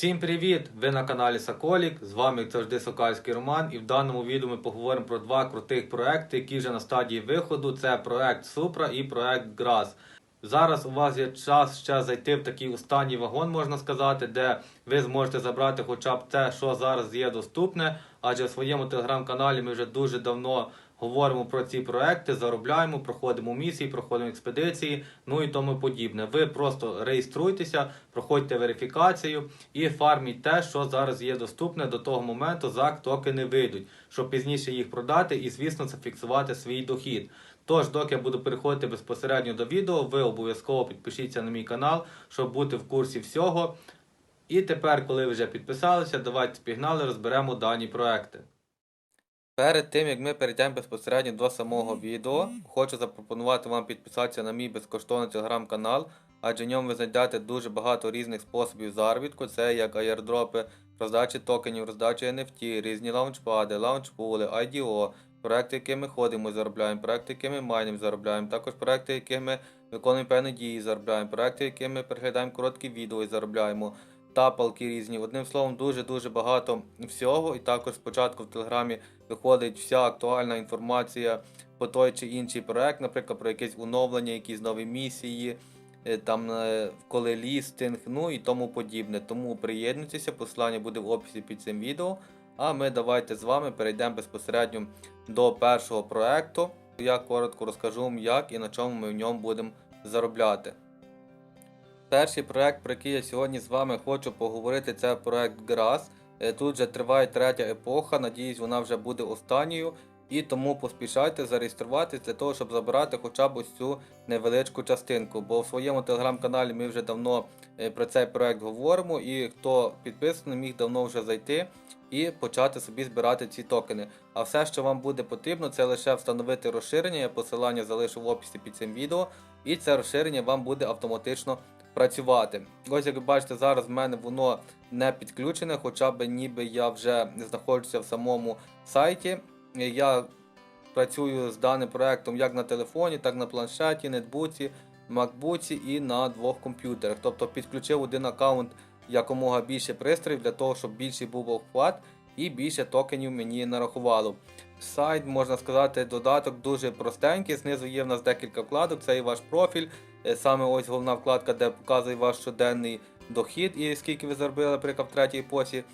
Всім привіт! Ви на каналі Соколік. З вами як завжди Сокальський Роман. І в даному відео ми поговоримо про два крутих проекти, які вже на стадії виходу. Це проект Супра і проект Грас. Зараз у вас є час ще зайти в такий останній вагон, можна сказати, де ви зможете забрати хоча б те, що зараз є доступне. Адже в своєму телеграм-каналі ми вже дуже давно говоримо про ці проекти, заробляємо, проходимо місії, проходимо експедиції, ну і тому подібне. Ви просто реєструйтеся, проходьте верифікацію і фарміть те, що зараз є доступне до того моменту, зак токени вийдуть, щоб пізніше їх продати і, звісно, зафіксувати свій дохід. Тож, доки я буду переходити безпосередньо до відео, ви обов'язково підпишіться на мій канал, щоб бути в курсі всього. І тепер, коли ви вже підписалися, давайте пігнали, розберемо дані проекти. Перед тим як ми перейдемо безпосередньо до самого відео, хочу запропонувати вам підписатися на мій безкоштовний телеграм-канал, адже в ньому ви знайдете дуже багато різних способів заробітку. Це як аєрдропи, роздачі токенів, роздачі NFT, різні лаунчпади, лаунчпули, IDO, проекти, які ми ходимо, заробляємо, проекти, які ми майнимо, заробляємо, також проекти, які ми виконуємо певні дії, заробляємо, проекти, які ми переглядаємо короткі відео і заробляємо. Тапалки різні. Одним словом, дуже-дуже багато всього. І також спочатку в Телеграмі виходить вся актуальна інформація по той чи інший проект, наприклад, про якесь оновлення, якісь нові місії, е, там е, коли лістинг, ну і тому подібне. Тому приєднуйтеся, посилання буде в описі під цим відео. А ми давайте з вами перейдемо безпосередньо до першого проекту. Я коротко розкажу вам, як і на чому ми в ньому будемо заробляти. Перший проект, про який я сьогодні з вами хочу поговорити, це проект Grass. Е, Тут вже триває третя епоха, надіюсь, вона вже буде останньою. І тому поспішайте зареєструватися для того, щоб забирати хоча б ось цю невеличку частинку. Бо в своєму телеграм-каналі ми вже давно е, про цей проект говоримо, і хто підписаний, міг давно вже зайти і почати собі збирати ці токени. А все, що вам буде потрібно, це лише встановити розширення. Я посилання залишу в описі під цим відео, і це розширення вам буде автоматично працювати. Ось як ви бачите, зараз в мене воно не підключене, хоча б ніби я вже знаходжуся в самому сайті. Я працюю з даним проектом як на телефоні, так на планшеті, нетбуці, макбуці і на двох комп'ютерах. Тобто підключив один аккаунт якомога більше пристроїв для того, щоб більший був охват і більше токенів мені нарахувало. Сайт, можна сказати, додаток дуже простенький. Знизу є в нас декілька вкладок, це і ваш профіль. Е, Саме ось головна вкладка, де показує ваш щоденний дохід і скільки ви заробили, наприклад, в третій епосі.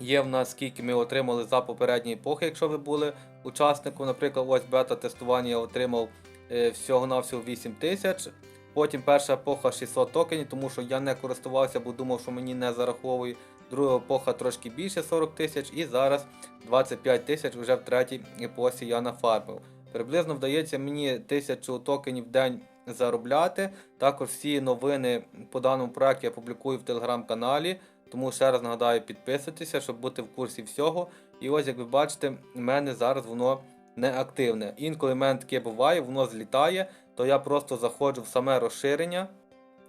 Є в нас скільки ми отримали за попередні епохи, якщо ви були учасником. Наприклад, ось бета-тестування я отримав е, всього-навсього 8 тисяч. Потім перша епоха 600 токенів, тому що я не користувався, бо думав, що мені не зараховують. Друга епоха трошки більше 40 тисяч, і зараз 25 тисяч вже в третій епосі я нафармив. Приблизно вдається мені тисячу токенів в день заробляти. Також всі новини по даному проекту я публікую в телеграм-каналі. Тому ще раз нагадаю, підписуйтеся, щоб бути в курсі всього. І ось, як ви бачите, в мене зараз воно не активне. Інколи в мене таке буває, воно злітає, то я просто заходжу в саме розширення.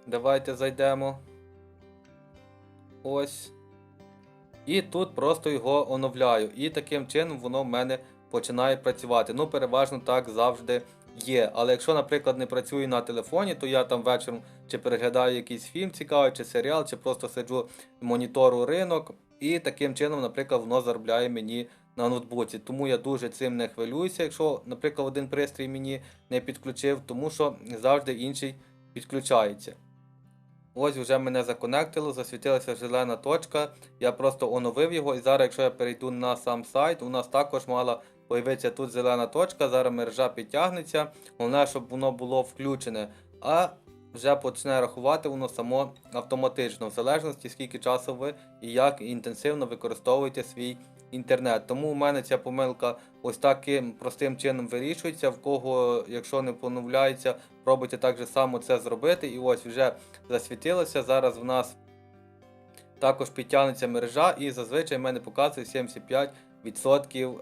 Давайте зайдемо. Ось. І тут просто його оновляю. І таким чином воно в мене починає працювати. Ну, переважно так завжди є. Але якщо, наприклад, не працюю на телефоні, то я там вечором чи переглядаю якийсь фільм цікавий, чи серіал, чи просто сиджу монітору ринок. І таким чином, наприклад, воно заробляє мені на ноутбуці. Тому я дуже цим не хвилююся, якщо, наприклад, один пристрій мені не підключив, тому що завжди інший підключається. Ось вже мене законектило, засвітилася зелена точка. Я просто оновив його. І зараз, якщо я перейду на сам сайт, у нас також мала появитися тут зелена точка. Зараз мережа підтягнеться. Головне, щоб воно було включене. А вже почне рахувати воно само автоматично, в залежності скільки часу ви і як інтенсивно використовуєте свій інтернет. Тому у мене ця помилка ось таким простим чином вирішується. В кого, якщо не поновляється, пробуйте так же само це зробити. І ось вже засвітилося. Зараз в нас також підтягнеться мережа, і зазвичай в мене показує 75%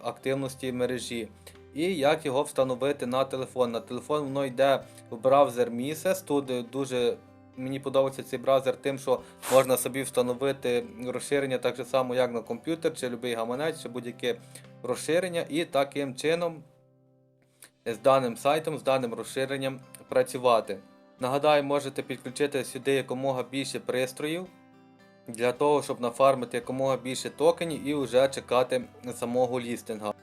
активності мережі. І як його встановити на телефон. На телефон воно йде в браузер Mises. Тут дуже мені подобається цей браузер тим, що можна собі встановити розширення так же само, як на комп'ютер, чи будь-який гаманець, чи будь-яке розширення, і таким чином з даним сайтом, з даним розширенням працювати. Нагадаю, можете підключити сюди якомога більше пристроїв. Для того, щоб нафармити якомога більше токенів і вже чекати самого лістинга.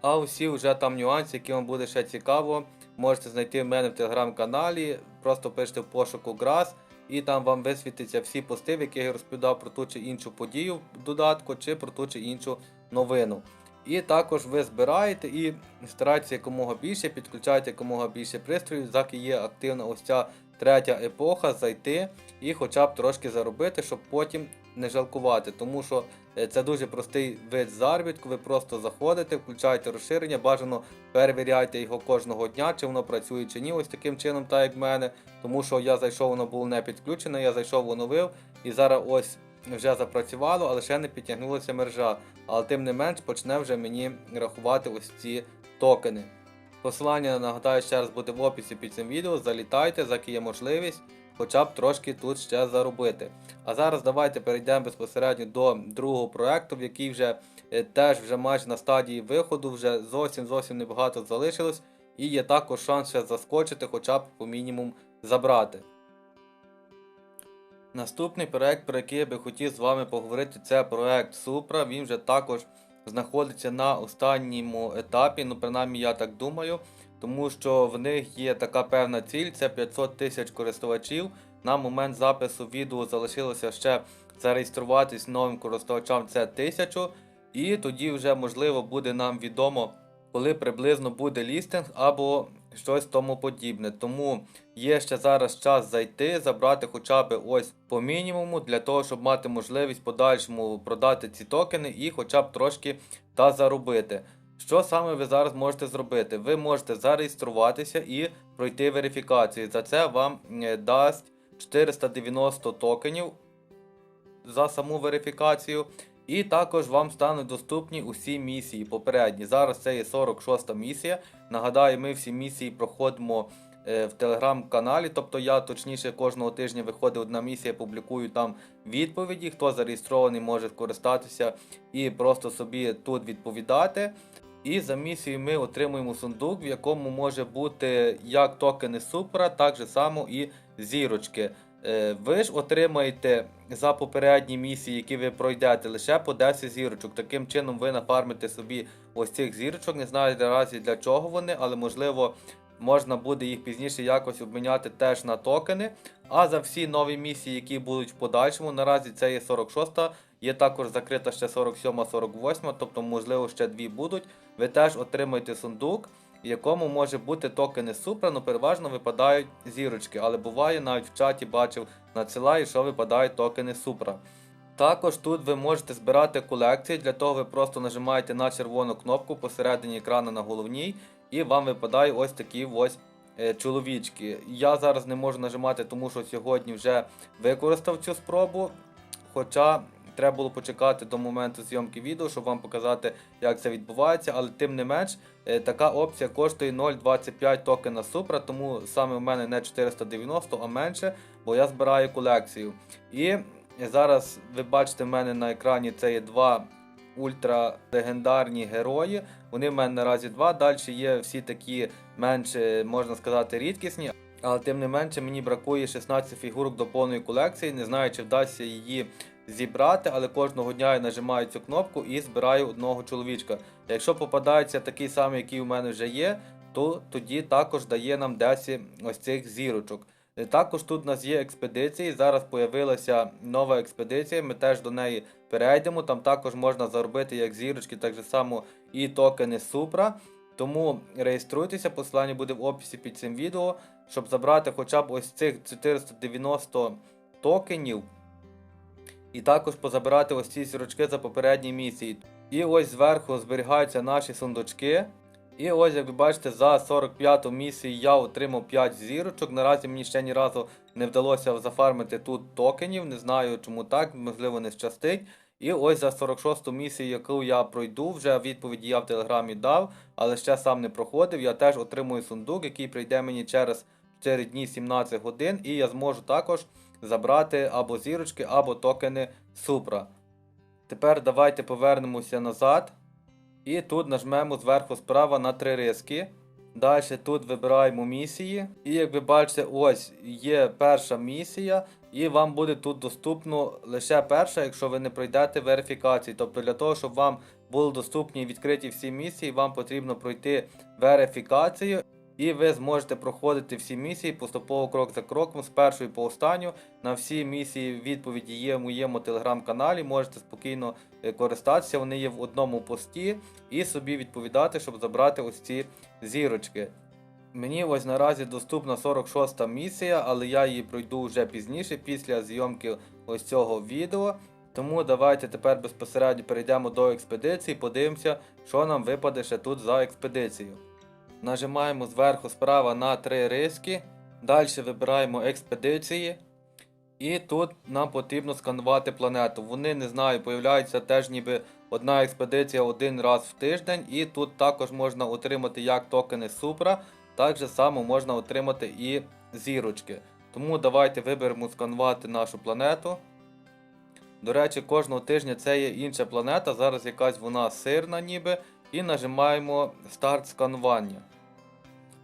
А усі вже там нюанси, які вам буде ще цікаво, можете знайти в мене в телеграм-каналі. Просто пишете в пошуку Грас, і там вам висвітиться всі пости, в яких я розповідав про ту чи іншу подію в додатку, чи про ту чи іншу новину. І також ви збираєте і старайтеся якомога більше, підключайте якомога більше пристроїв, заки є активна ось ця третя епоха, зайти і хоча б трошки заробити, щоб потім не жалкувати. Тому що е, це дуже простий вид заробітку. Ви просто заходите, включаєте розширення, бажано перевіряйте його кожного дня, чи воно працює чи ні. Ось таким чином, так як в мене. Тому що я зайшов, воно було не підключене, я зайшов, оновив, і зараз ось вже запрацювало, але ще не підтягнулася мережа. Але тим не менш почне вже мені рахувати ось ці токени. Посилання, нагадаю, ще раз буде в описі під цим відео. Залітайте, заки є можливість, хоча б трошки тут ще заробити. А зараз давайте перейдемо безпосередньо до другого проекту, в який вже е, теж вже майже на стадії виходу, вже зовсім зовсім небагато залишилось. І є також шанс ще заскочити, хоча б по мінімум забрати. Наступний проект, про який я би хотів з вами поговорити, це проект Supra. Він вже також знаходиться на останньому етапі, ну принаймні я так думаю, тому що в них є така певна ціль, це 500 тисяч користувачів. На момент запису відео залишилося ще зареєструватись новим користувачам це 1000, і тоді вже можливо буде нам відомо, коли приблизно буде лістинг або щось тому подібне. Тому є ще зараз час зайти, забрати хоча б ось по мінімуму, для того, щоб мати можливість подальшому продати ці токени і хоча б трошки та заробити. Що саме ви зараз можете зробити? Ви можете зареєструватися і пройти верифікацію. За це вам дасть 490 токенів за саму верифікацію. І також вам стануть доступні усі місії попередні. Зараз це є 46 місія. Нагадаю, ми всі місії проходимо е, в телеграм-каналі. Тобто я точніше кожного тижня виходить одна місія, публікую там відповіді. Хто зареєстрований, може скористатися і просто собі тут відповідати. І за місією ми отримуємо сундук, в якому може бути як токени Супра, так же само і зірочки. Е, Ви ж отримаєте за попередні місії, які ви пройдете, лише по 10 зірочок. Таким чином ви нафармите собі ось цих зірочок. Не знаю наразі для чого вони, але можливо можна буде їх пізніше якось обміняти теж на токени. А за всі нові місії, які будуть в подальшому, наразі це є 46-та, є також закрита ще 47 48 тобто, можливо, ще дві будуть. Ви теж отримаєте сундук, в якому може бути токени Супра, ну переважно випадають зірочки, але буває навіть в чаті бачив, надсилаю, що випадають токени Супра. Також тут ви можете збирати колекції, для того ви просто нажимаєте на червону кнопку посередині екрану на головній, і вам випадають ось такі ось е, чоловічки. Я зараз не можу нажимати, тому що сьогодні вже використав цю спробу. Хоча треба було почекати до моменту зйомки відео, щоб вам показати, як це відбувається. Але тим не менш, е, така опція коштує 0,25 токена Супра, тому саме в мене не 490, а менше, бо я збираю колекцію. І зараз ви бачите в мене на екрані це є два ультра легендарні герої. Вони в мене наразі два. Далі є всі такі менш, можна сказати, рідкісні. Але тим не менше мені бракує 16 фігурок до повної колекції. Не знаю, чи вдасться її зібрати, але кожного дня я нажимаю цю кнопку і збираю одного чоловічка. Якщо попадається такий самий, який у мене вже є, то тоді також дає нам 10 ось цих зірочок. Е, Також тут у нас є експедиції. Зараз з'явилася нова експедиція. Ми теж до неї перейдемо. Там також можна заробити як зірочки, так само і токени Супра. Тому реєструйтеся, посилання буде в описі під цим відео, щоб забрати хоча б ось цих 490 токенів. І також позабирати ось ці зірочки за попередні місії. І ось зверху зберігаються наші сундучки. І ось, як ви бачите, за 45-ту місію я отримав 5 зірочок. Наразі мені ще ні разу не вдалося зафармити тут токенів. Не знаю чому так, можливо, не щастить. І ось за 46-ту місію, яку я пройду, вже відповіді я в телеграмі дав, але ще сам не проходив. Я теж отримую сундук, який прийде мені через 4 дні 17 годин, і я зможу також забрати або зірочки, або токени Супра. Тепер давайте повернемося назад. І тут нажмемо зверху справа на три риски. Далі тут вибираємо місії. І як ви бачите, ось є перша місія. І вам буде тут доступно лише перша, якщо ви не пройдете верифікацію. Тобто для того, щоб вам були доступні і відкриті всі місії, вам потрібно пройти верифікацію. І ви зможете проходити всі місії поступово крок за кроком, з першої по останню. На всі місії відповіді є в моєму телеграм-каналі. Можете спокійно е, користатися. Вони є в одному пості і собі відповідати, щоб забрати ось ці зірочки. Мені ось наразі доступна 46-та місія, але я її пройду вже пізніше, після зйомки ось цього відео. Тому давайте тепер безпосередньо перейдемо до експедиції, подивимося, що нам випаде ще тут за експедицію. Нажимаємо зверху справа на три риски. Далі вибираємо експедиції. І тут нам потрібно сканувати планету. Вони не знаю, появляються теж ніби одна експедиція один раз в тиждень. І тут також можна отримати як токени Супра, так же само можна отримати і зірочки. Тому давайте виберемо сканувати нашу планету. До речі, кожного тижня це є інша планета. Зараз якась вона сирна ніби. І нажимаємо старт сканування.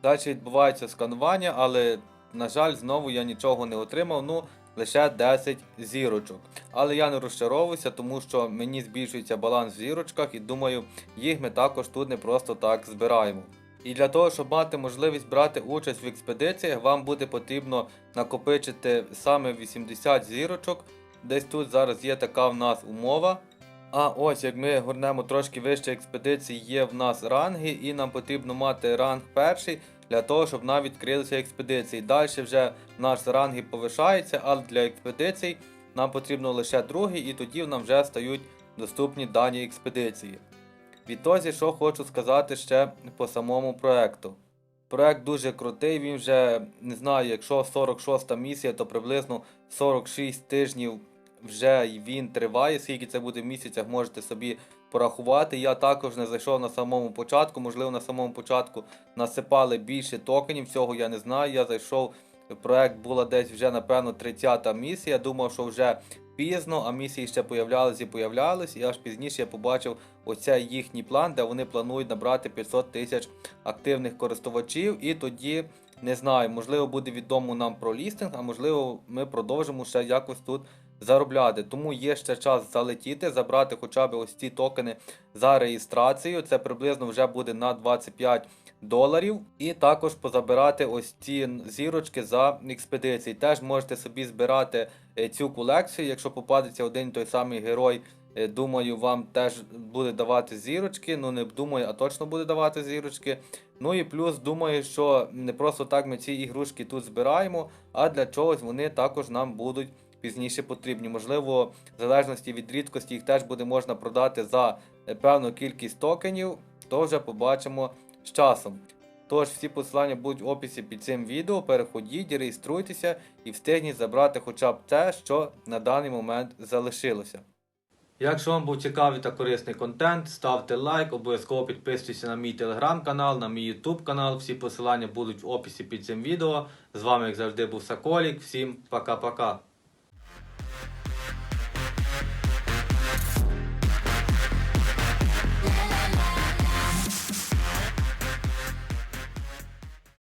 Далі відбувається сканування, але, на жаль, знову я нічого не отримав. Ну, лише 10 зірочок. Але я не розчаровуюся, тому що мені збільшується баланс в зірочках, і думаю, їх ми також тут не просто так збираємо. І для того, щоб мати можливість брати участь в експедиціях, вам буде потрібно накопичити саме 80 зірочок. Десь тут зараз є така в нас умова. А ось як ми горнемо трошки вище експедиції, є в нас ранги, і нам потрібно мати ранг перший для того, щоб нам відкрилися експедиції. Далі вже наш ранги повишається, але для експедицій нам потрібно лише другий, і тоді нам вже стають доступні дані експедиції. Відтоді, що хочу сказати ще по самому проекту. Проект дуже крутий, він вже не знаю, якщо 46 місія, то приблизно 46 тижнів вже він триває. Скільки це буде в місяцях, можете собі порахувати. Я також не зайшов на самому початку. Можливо, на самому початку насипали більше токенів. Цього я не знаю. Я зайшов. Проект була десь вже, напевно, 30-та місія. Думав, що вже пізно, а місії ще появлялись і появлялись. І аж пізніше я побачив оцей їхній план, де вони планують набрати 500 тисяч активних користувачів. І тоді не знаю, можливо, буде відомо нам про лістинг, а можливо, ми продовжимо ще якось тут заробляти. Тому є ще час залетіти, забрати хоча б ось ці токени за реєстрацію. Це приблизно вже буде на 25 доларів. І також позабирати ось ці зірочки за експедиції. Теж можете собі збирати е, цю колекцію, якщо попадеться один той самий герой. е, Думаю, вам теж буде давати зірочки. Ну не думаю, а точно буде давати зірочки. Ну і плюс думаю, що не просто так ми ці ігрушки тут збираємо, а для чогось вони також нам будуть пізніше потрібні. Можливо, в залежності від рідкості їх теж буде можна продати за е, певну кількість токенів, то вже побачимо з часом. Тож всі посилання будуть в описі під цим відео. Переходіть, реєструйтеся і встигніть забрати хоча б те, що на даний момент залишилося. Якщо вам був цікавий та корисний контент, ставте лайк, обов'язково підписуйтесь на мій телеграм-канал, на мій ютуб канал. Всі посилання будуть в описі під цим відео. З вами, як завжди, був Соколік. Всім пока-пока.